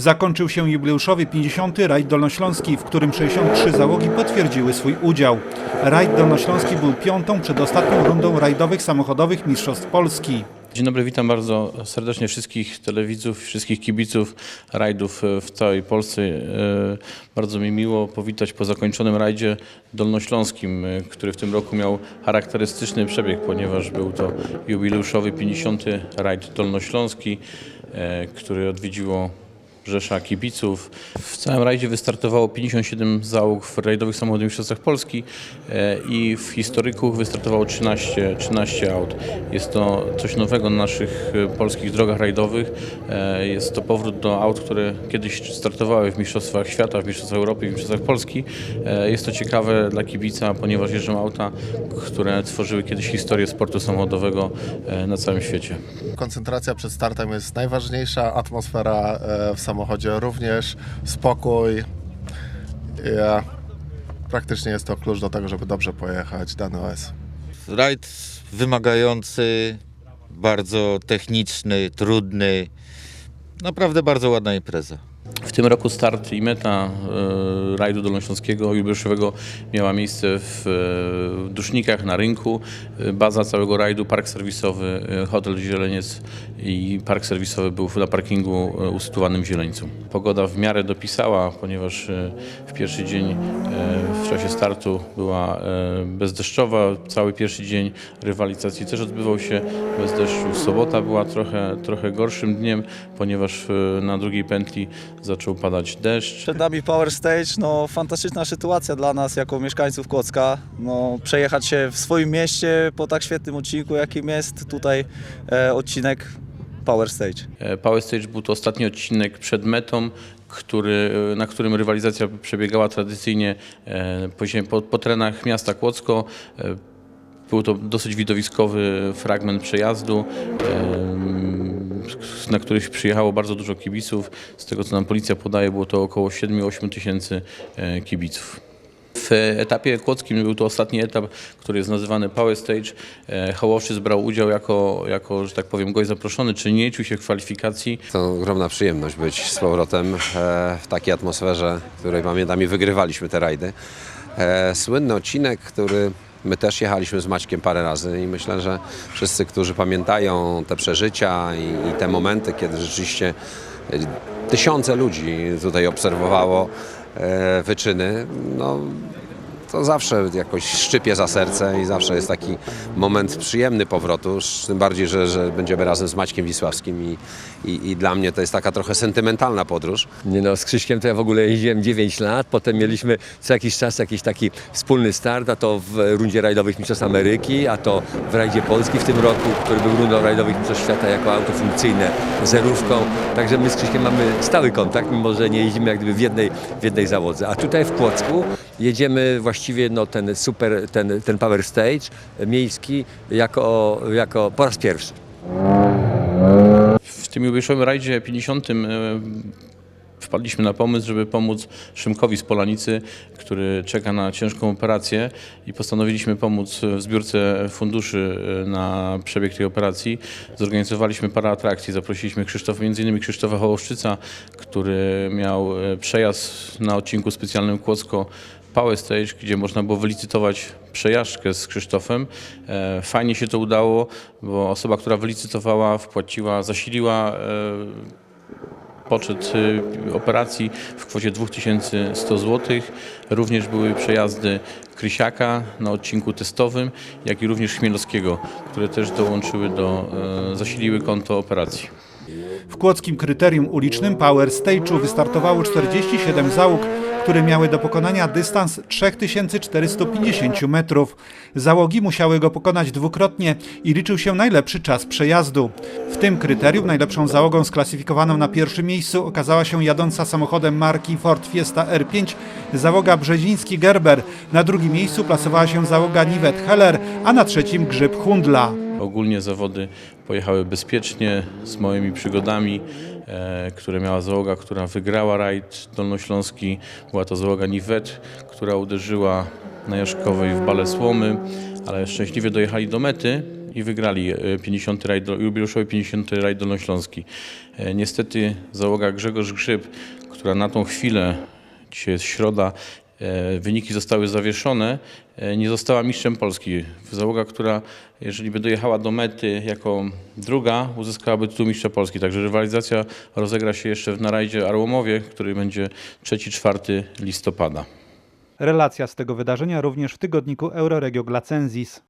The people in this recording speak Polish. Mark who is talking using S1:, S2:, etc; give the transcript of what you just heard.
S1: Zakończył się jubileuszowy 50. rajd dolnośląski, w którym 63 załogi potwierdziły swój udział. Rajd dolnośląski był piątą przedostatnią rundą rajdowych samochodowych Mistrzostw Polski.
S2: Dzień dobry, witam bardzo serdecznie wszystkich telewidzów, wszystkich kibiców rajdów e, w całej Polsce. E, Bardzo mi miło powitać po zakończonym rajdzie dolnośląskim, e, który w tym roku miał charakterystyczny przebieg, ponieważ był to jubileuszowy 50. rajd dolnośląski, który odwiedziło Rzesza kibiców. W całym rajdzie wystartowało 57 załóg w rajdowych samochodowych mistrzostwach Polski e, i w historyku wystartowało 13, 13 aut. Jest to coś nowego na naszych e, polskich drogach rajdowych. E, Jest to powrót do aut, które kiedyś startowały w mistrzostwach świata, w mistrzostwach Europy, w mistrzostwach Polski. Jest to ciekawe dla kibica, ponieważ jeżdżą auta, które tworzyły kiedyś historię sportu samochodowego na całym świecie.
S3: Koncentracja przed startem jest najważniejsza, atmosfera w samochodzie również, spokój. Ja, praktycznie jest to klucz do tego, żeby dobrze pojechać dany OS.
S4: Rajd wymagający, bardzo techniczny, trudny. Naprawdę bardzo ładna impreza.
S2: W tym roku start i meta e, rajdu dolnośląskiego jubileuszowego miała miejsce w e, Dusznikach na rynku. E, Baza całego rajdu, park serwisowy, hotel Zieleniec i park serwisowy był na parkingu usytuowanym w Zieleńcu. Pogoda w miarę dopisała, ponieważ w pierwszy dzień w czasie startu była bezdeszczowa. Cały pierwszy dzień rywalizacji też odbywał się bez deszczu. Sobota była trochę, trochę gorszym dniem, ponieważ na drugiej pętli zaczął padać deszcz.
S5: Przed nami Power Stage, no fantastyczna sytuacja dla nas jako mieszkańców Kłodzka. No, przejechać się w swoim mieście po tak świetnym odcinku, jakim jest tutaj e, odcinek Power Stage.
S2: E, Power Stage był to ostatni odcinek przed metą, który, e, na którym rywalizacja przebiegała tradycyjnie e, po, po, po terenach miasta Kłodzko. E, Był to dosyć widowiskowy fragment przejazdu, em, na który przyjechało bardzo dużo kibiców. Z tego co nam policja podaje, było to około 7-8 tysięcy e, kibiców. W etapie kłodzkim był to ostatni etap, który jest nazywany Power Stage. E, Hołowczyc brał udział jako, jako, że tak powiem, gość zaproszony, czy nie czuł się kwalifikacji.
S6: To ogromna przyjemność być z powrotem e, w takiej atmosferze, w której pamiętam i wygrywaliśmy te rajdy. Słynny odcinek, który my też jechaliśmy z Maćkiem parę razy i myślę, że wszyscy, którzy pamiętają te przeżycia i, i te momenty, kiedy rzeczywiście e, tysiące ludzi tutaj obserwowało e, wyczyny, no to zawsze jakoś szczypie za serce i zawsze jest taki moment przyjemny powrotu, tym bardziej, że, że będziemy razem z Maćkiem Wisławskim i, i, i dla mnie to jest taka trochę sentymentalna podróż.
S7: Nie no, z Krzyśkiem to ja w ogóle jeździłem 9 lat, potem mieliśmy co jakiś czas jakiś taki wspólny start, a to w rundzie rajdowych Mistrzostw Ameryki, a to w rajdzie Polski w tym roku, który był rundą rajdowych Mistrzostw Świata jako auto funkcyjne, zerówką. Także my z Krzyśkiem mamy stały kontakt, mimo że nie jeździmy jak gdyby w jednej, w jednej załodze. A tutaj w Płocku jedziemy właściwie no, ten super, ten, ten Power Stage miejski jako, jako po raz pierwszy.
S2: W tym jubileuszowym rajdzie 50 e, wpadliśmy na pomysł, żeby pomóc Szymkowi z Polanicy, który czeka na ciężką operację i postanowiliśmy pomóc w zbiórce funduszy e, na przebieg tej operacji. Zorganizowaliśmy parę atrakcji, zaprosiliśmy Krzysztofa, m.in. Krzysztofa Hołoszczyca, który miał e, przejazd na odcinku specjalnym Kłodzko Power Stage, gdzie można było wylicytować przejażdżkę z Krzysztofem. E, Fajnie się to udało, bo osoba, która wylicytowała, wpłaciła, zasiliła e, poczet y, operacji w kwocie 2100 zł. Również były przejazdy Krysiaka na odcinku testowym, jak i również Chmielowskiego, które też dołączyły do, e, zasiliły konto operacji.
S1: W kłodzkim kryterium ulicznym Power Stage'u wystartowało 47 załóg, które miały do pokonania dystans 3450 metrów. Załogi musiały go pokonać dwukrotnie i liczył się najlepszy czas przejazdu. W tym kryterium najlepszą załogą sklasyfikowaną na pierwszym miejscu okazała się jadąca samochodem marki Ford Fiesta R5 załoga Brzeziński Gerber. Na drugim miejscu plasowała się załoga Nivet Heller, a na trzecim Grzyb Hundla.
S2: Ogólnie zawody pojechały bezpiecznie, z małymi przygodami. E, które miała załoga, która wygrała rajd dolnośląski. Była to załoga Niwet, która uderzyła na Jaszkowej w bale słomy, ale szczęśliwie dojechali do mety i wygrali e, 50 rajd, jubileuszowy 50 rajd dolnośląski. E, Niestety załoga Grzegorz Grzyb, która na tą chwilę, dzisiaj jest środa, e, wyniki zostały zawieszone, e, nie została mistrzem Polski. Załoga, która jeżeli by dojechała do mety jako druga, uzyskałaby tytuł mistrza Polski. Także rywalizacja rozegra się jeszcze na rajdzie Arłomowie, który będzie 3-4 listopada.
S1: Relacja z tego wydarzenia również w tygodniku Euroregio Glacensis.